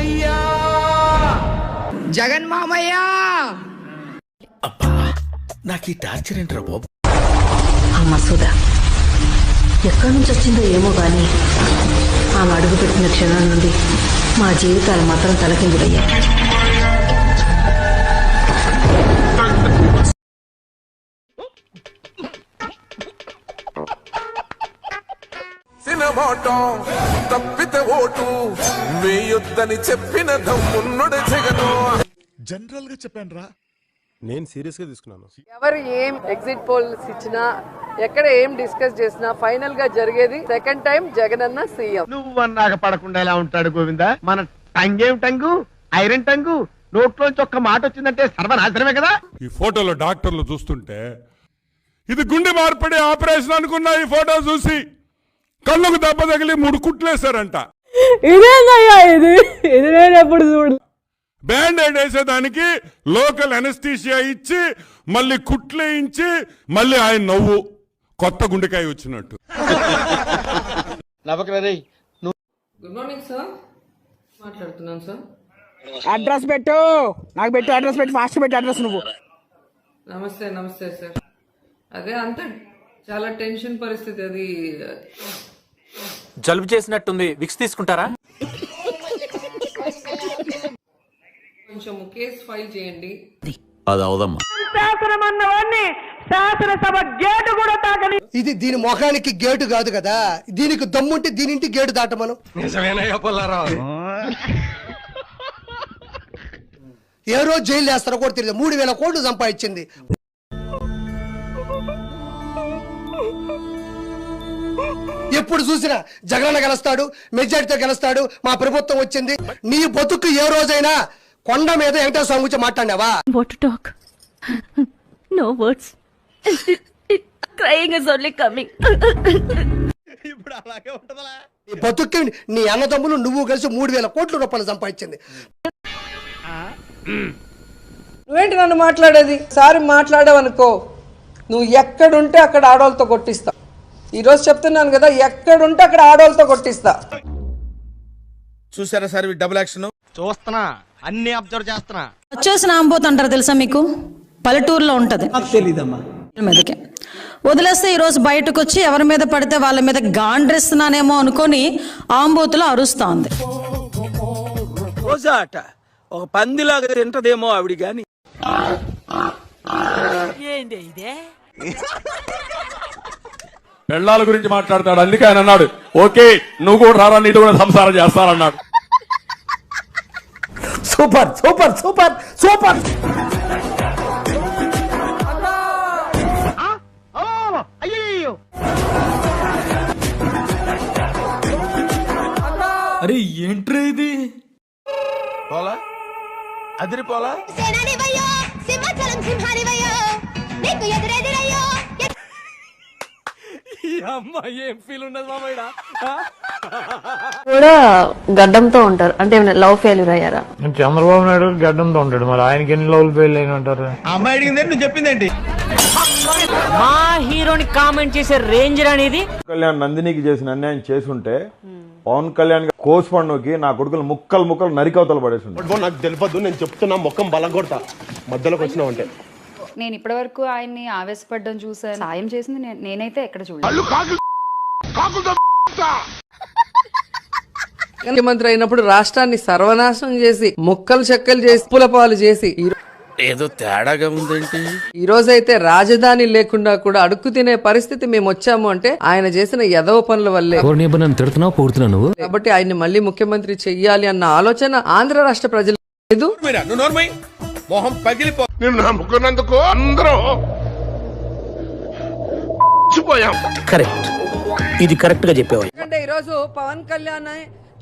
మామయ్య. జగన్ మామయ్య. నాకు ఈ టార్చర్ ఏంట్రా బాబు? ఆ మసూద. ఎక్కడి నుంచి వచ్చిందో ఏమో గాని ఆమె అడుగు పెట్టిన క్షణం నుండి మా జీవితాలు మాత్రం తలకిందులయ్యాయి. సినమాటం తప్పితే ఓటు. వేయొద్దని చెప్పిన దమ్మున్నడు జగను. జనరల్గా చెప్పాను రా. నేను సీరియస్గా తీసుకున్నాను. ఎవరు ఏం ఎగ్జిట్ పోల్స్ ఇచ్చినా ఎక్కడ ఏం డిస్కస్ చేసినా ఫైనల్గా జరిగేది సెకండ్ టైం జగన్ అన్న సీఎం నువ్వు అన్నాక పడకుండా ఎలా ఉంటాడు గోవింద? మన టంగేం టంగు? ఐరన్ టంగు? నోట్లోంచి ఒక్క మాట వచ్చిందంటే సర్వనాశనమే కదా? ఈ ఫోటోలో డాక్టర్లు చూస్తుంటే ఇది గుండె మార్పిడి ఆపరేషన్ అనుకున్నా ఈ ఫోటో చూసి కళ్ళకు దెబ్బ తగిలి మూడు కుట్లేశారంట. ఇదేందయ్యా ఇది? ఇది నేను ఎప్పుడు చూడు. బ్యాండ్ ఎయిడ్ వేసేదానికి లోకల్ అనెస్థీషియా ఇచ్చి మళ్ళీ కుట్లేయించి మళ్ళీ ఆయన నవ్వు. కొత్త గుండెకాయ వచ్చినట్టు. గుడ్ మార్నింగ్ సార్ మాట్లాడుతున్నాను సార్ అడ్రస్ పెట్టు. నాకు పెట్టు అడ్రస్ పెట్టు. ఫాస్ట్ పెట్టు అడ్రస్ నువ్వు. నమస్తే నమస్తే సార్ అదే అంత. చాలా టెన్షన్ పరిస్థితి అది. జలుబు చేసినట్టుంది. విక్స్ తీసుకుంటారా? కొంచెం కేసు ఫైల్ చేయండి. అది. అవదమ్మా. ఇది దీని ముఖానికి గేటు కాదు కదా. దీనికి దమ్ముంటే దీని ఇంటి గేటు దాటమను ఏ రోజు జైలు వేస్తారో కూడా తెలియదు. మూడు వేల కోట్లు సంపాదించింది. ఎప్పుడు చూసినా జగనన్న గెలుస్తాడు మెజార్టీతో గెలుస్తాడు మా ప్రభుత్వం వచ్చింది. నీ బతుకు ఏ రోజైనా కొండ మీద వెంకటేశ్వర స్వామి గురించి మాట్లాడినావా? What talk no words crying is only coming నీ బతుక్కి నీ అన్నదమ్ములు నువ్వు కలిసి మూడు వేల కోట్ల రూపాయలు సంపాదించింది. నువ్వేంటి నన్ను మాట్లాడేది? సారి మాట్లాడావనుకో. నువ్వు ఎక్కడుంటే అక్కడ ఆడవాళ్ళతో కొట్టిస్తా ఈరోజు చెప్తున్నాను కదా ఎక్కడుంటే అక్కడ ఆడవాళ్ళతో కొట్టిస్తా. చూసారా సార్ డబుల్ యాక్షన్ చూస్తున్నా అన్ని అబ్జర్వ్ చేస్తున్నా. వచ్చేసిన ఆంబోత్ అంటారు తెలుసా మీకు? పల్లెటూరులో ఉంటది. మీదకి. వదిలేస్తే ఈ రోజు బయటకు వచ్చి ఎవరి మీద పడితే వాళ్ళ మీద గాండ్రిస్తున్నానేమో అనుకొని ఆంబోతులో అరుస్తా ఉంది ఒక పందిలాగా తింటదేమో ఆవిడ గాని. పెళ్ళాల గురించి మాట్లాడతాడు. అందుకే ఆయన అన్నాడు ఓకే నువ్వు కూడా రారా నీతో కూడా సంసారం చేస్తానన్నాడు. Super super super super. అయ్యో అరే ఏంట్రా ఇది? పోలా? అదిరి పోలా సింహాచలం సింహానివయ్యో నీకు ఎదురెదురయ్యో కూడా గడ్డంతో ఉంటారు. అంటే లవ్ ఫెయిల్యూర్ అయ్యారా? చంద్రబాబు నాయుడు గడ్డంతో ఉంటాడు. మరి ఆయనకి ఎన్ని లోలు పేర్లు అయిన ఉంటారు అమ్మాయి అడిగింది నువ్వు చెప్పిందేంటి మా హీరోని కామెంట్ చేసే రేంజర్ అనేది కళ్యాణ్ నందినికి చేసిన అన్యాయం చేసుంటే పవన్ కళ్యాణ్ కోస్ పండుగకి నా కొడుకులు ముక్కలు ముక్కలు నరికవతలు పడేసి. నాకు తెలియదు నేను చెప్తున్నా మొక్కం బలం కొడతా. మధ్యలోకి వచ్చినావు అంటే నేను ఇప్పటి వరకు ఆయన్ని ఆవేశపడడం చూసాను సాయం చేసింది నే- నేనైతే ఎక్కడ చూడలేదు ముఖ్యమంత్రి అయినప్పుడు రాష్ట్రాన్ని సర్వనాశనం చేసి ముక్కలు చెక్కలు చేసి పులపాలు చేసి ఈ ఏదో తేడాగా ఉందేంటి ఈ రోజైతే రాజధాని లేకుండా కూడా అడుక్కు తినే పరిస్థితి మేము వచ్చాము అంటే ఆయన చేసిన ఎదవ పనుల వల్లే తిడుతున్నావు పోడుతున్నావు నువ్వు కాబట్టి ఆయన్ని మళ్ళీ ముఖ్యమంత్రి చెయ్యాలి అన్న ఆలోచన ఆంధ్ర రాష్ట్ర ప్రజలు లేదు మీరా నువ్వు నోర్మై మొహం పగిలిపో. నిన్ను నమ్ముకున్నందుకు అందరూ పోయాం కరెక్ట్. ఇది కరెక్ట్గా చెప్పేవా ఎందుకంటే ఈరోజు పవన్ కళ్యాణ్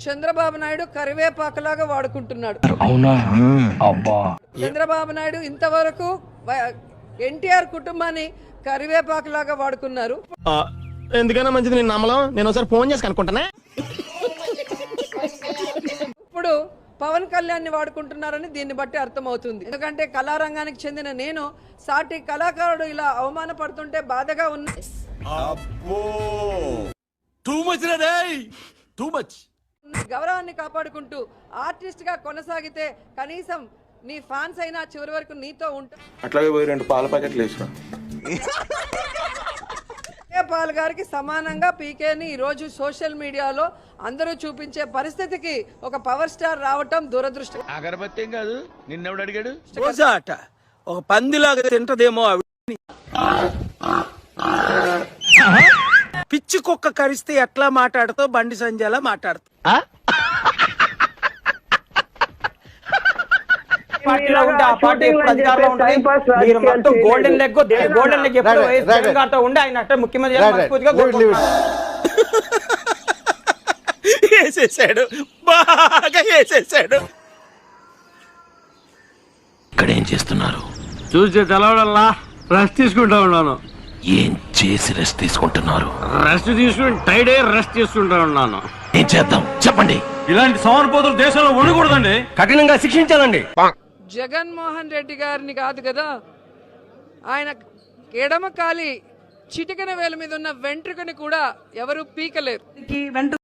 చంద్రబాబు నాయుడు కరివేపాకులాగా వాడుకుంటున్నాడు. చంద్రబాబు నాయుడు ఇంతవరకు ఎన్టీఆర్ కుటుంబాన్ని కరివేపాకులాగా వాడుకున్నారు. ఎందుకైనా మంచిది నేను నమ్మలం. నేను ఒకసారి ఫోన్ చేసి కనుక్కుంటానే. ఇప్పుడు పవన్ కళ్యాణ్ని వాడుకుంటున్నారని దీన్ని బట్టి అర్థమవుతుంది. ఎందుకంటే కళారంగానికి చెందిన నేను సాటి కళాకారుడు ఇలా అవమానపడుతుంటే బాధగా ఉన్న టూ మచ్ రే టూ మచ్ గౌరవాన్ని కాపాడుకుంటూ ఆర్టిస్ట్గా కొనసాగితే కనీసం నీ ఫ్యాన్స్ అయినా చివరి వరకు నీతో ఉంటా అట్లాగే పోయి రెండు పాల ప్యాకెట్లు వేసిన పాల్ గారికి సమానంగా పీకేని ఈరోజు సోషల్ మీడియాలో అందరూ చూపించే పరిస్థితికి ఒక పవర్ స్టార్ రావటం దురదృష్టం. అగరబత్తి ఏం కాదు? నిన్నెవడు అడిగాడు? రోజా అట ఒక పందిలాగా తింటదేమో అవి పిచ్చి కుక్క కరిస్తే ఎట్లా మాట్లాడుతావు బండి సంజయలా మాట్లాడుతావు పార్టీలో ఉంటే ఆ పార్టీ ఎప్పుడు అధికారంలో ఉంటుంది మీరు మొత్తం గోల్డెన్ లెగ్ గోల్డెన్ లెగ్ ఎప్పుడు జగన్. గారితో ఉండి ఆయన అట్టే ముఖ్యమంత్రి. వేసేసాడు. బాగా వేసేసాడు. ఇక్కడ ఏం చేస్తున్నారు? చూసి తెలవడల్లా రెస్ట్ తీసుకుంటా ఉన్నాను. ఏం చేసి రెస్ట్ తీసుకుంటున్నారు? రెస్ట్ తీసుకుని టైడే రెస్ట్ తీసుకుంటా ఉన్నాను. ఏం చేద్దాం? చెప్పండి. ఇలాంటి సోమరిపోతులు దేశంలో ఉండకూడదండి. కఠినంగా శిక్షించాలండి. జగన్మోహన్ రెడ్డి గారిని కాదు కదా ఆయన ఎడమ కాలి చిటికన వేల మీద ఉన్న వెంట్రుకని కూడా ఎవరు పీకలేరు.